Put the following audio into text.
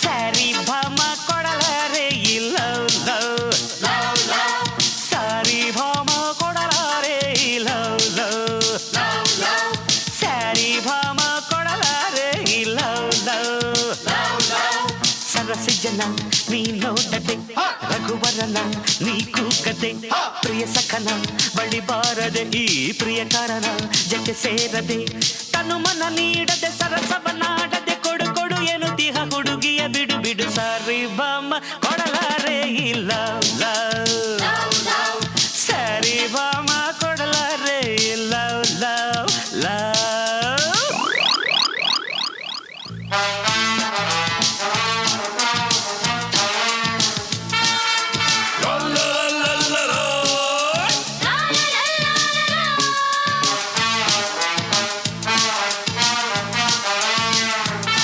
ಸರಿ ಭಮ ಕೊಡಲಾರೆ ಇಲ್ಲ ಸರಿ ಭಮ ಕೊಡಲಾರೆ ಇಲ್ಲ ಸರಿ ಭಮ ಕೊಡಲಾರೆ ಇಲ್ಲ ಸರಸಿ ಜನ ನೀ ನೋಡದೆ ರಘುವರನ ನೀ ಕೂಗದೆ ಪ್ರಿಯ ಸಖನ ಬಳಿ ಬಾರದೆ ಈ ಪ್ರಿಯ ಕಾರಣ ಜೊತೆ ಸೇರದೆ ತನು ಮನ ನೀಡದೆ ಸರಸವನಾಡದೆ ಬಿಡು ಬಿಡು ಸಾರಿ ಬಮ್ಮ ಕೊಡಲಾರೆ ಇಲ್ಲ ಸರಿ ಬಮ್ಮ ಕೊಡಲಾರೆ ಲವ್ ಲವ್ ಲವ್